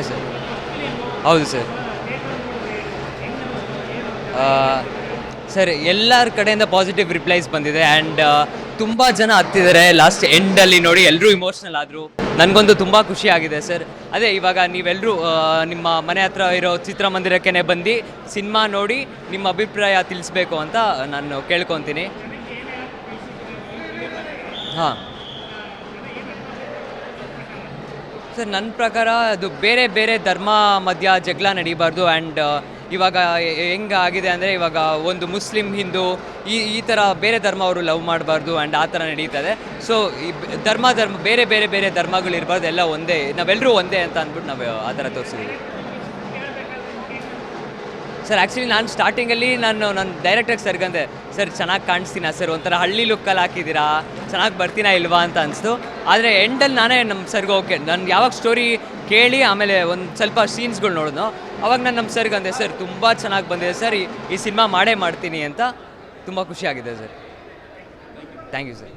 S sir ಹೌದು sir sir ಎಲ್ಲರ ಕಡೆಯಿಂದ ಪಾಸಿಟಿವ್ ರಿಪ್ಲೈಸ್ ಬಂದಿದೆ ಆ್ಯಂಡ್ ತುಂಬ ಜನ ಹತ್ತಿದ್ದಾರೆ. ಲಾಸ್ಟ್ ಎಂಡಲ್ಲಿ ನೋಡಿ ಎಲ್ಲರೂ ಇಮೋಷ್ನಲ್ ಆದರು. ನನಗೊಂದು ತುಂಬ ಖುಷಿ ಆಗಿದೆ ಸರ್ ಅದೇ, ಇವಾಗ ನೀವೆಲ್ಲರೂ ನಿಮ್ಮ ಮನೆ ಹತ್ರ ಇರೋ ಚಿತ್ರಮಂದಿರಕ್ಕೆ ಬಂದು ಸಿನಿಮಾ ನೋಡಿ ನಿಮ್ಮ ಅಭಿಪ್ರಾಯ ತಿಳಿಸ್ಬೇಕು ಅಂತ ನಾನು ಕೇಳ್ಕೊತೀನಿ. ಹಾಂ. ಸರ್, ನನ್ನ ಪ್ರಕಾರ ಅದು ಬೇರೆ ಬೇರೆ ಧರ್ಮ ಮಧ್ಯ ಜಗಳ ನಡೀಬಾರ್ದು ಆ್ಯಂಡ್ ಇವಾಗ ಹೆಂಗೆ ಆಗಿದೆ ಅಂದರೆ ಇವಾಗ ಒಂದು ಮುಸ್ಲಿಂ ಹಿಂದೂ ಈ ಈ ಥರ ಬೇರೆ ಧರ್ಮ ಅವರು ಲವ್ ಮಾಡಬಾರ್ದು ಆ್ಯಂಡ್ ಆ ಥರ ನಡೀತದೆ. ಸೊ ಈ ಧರ್ಮ ಧರ್ಮ, ಬೇರೆ ಬೇರೆ ಬೇರೆ ಧರ್ಮಗಳು ಇರಬಾರ್ದು ಎಲ್ಲ ಒಂದೇ ನಾವೆಲ್ಲರೂ ಒಂದೇ ಅಂತ ಅಂದ್ಬಿಟ್ಟು ನಾವು ಆ ಥರ ತೋರಿಸಿದ್ವಿ ಸರ್ ಆ್ಯಕ್ಚುಲಿ ನಾನು ಸ್ಟಾರ್ಟಿಂಗಲ್ಲಿ ನಾನು ನನ್ನ ಡೈರೆಕ್ಟಾಗಿ ಸರ್ಗಂದೆ ಸರ್ ಚೆನ್ನಾಗಿ ಕಾಣಿಸ್ತೀನ ಸರ್ ಒಂಥರ ಹಳ್ಳಿ ಲುಕ್ಕಲ್ಲಿ ಹಾಕಿದ್ದೀರಾ? ಚೆನ್ನಾಗಿ ಬರ್ತೀನಾ ಇಲ್ವಾ? ಅಂತ ಅನಿಸ್ತು. ಆದರೆ ಎಂಡಲ್ಲಿ ನಾನೇ ನಮ್ಮ ಸರ್ಗೆ ಓಕೆ ನಾನು ಯಾವಾಗ ಸ್ಟೋರಿ ಕೇಳಿ, ಆಮೇಲೆ ಒಂದು ಸ್ವಲ್ಪ ಸೀನ್ಸ್ಗಳು ನೋಡಿದ್ನೋ, ಅವಾಗ ನಾನು ನಮ್ಮ ಸರ್ಗೆ ಅಂದೆ ಸರ್ ತುಂಬ ಚೆನ್ನಾಗಿ ಬಂದಿದೆ ಸರ್ ಈ ಸಿನಿಮಾ ಮಾಡೇ ಮಾಡ್ತೀನಿ ಅಂತ ತುಂಬ ಖುಷಿಯಾಗಿದೆ ಸರ್ ಥ್ಯಾಂಕ್ ಯು ಸರ್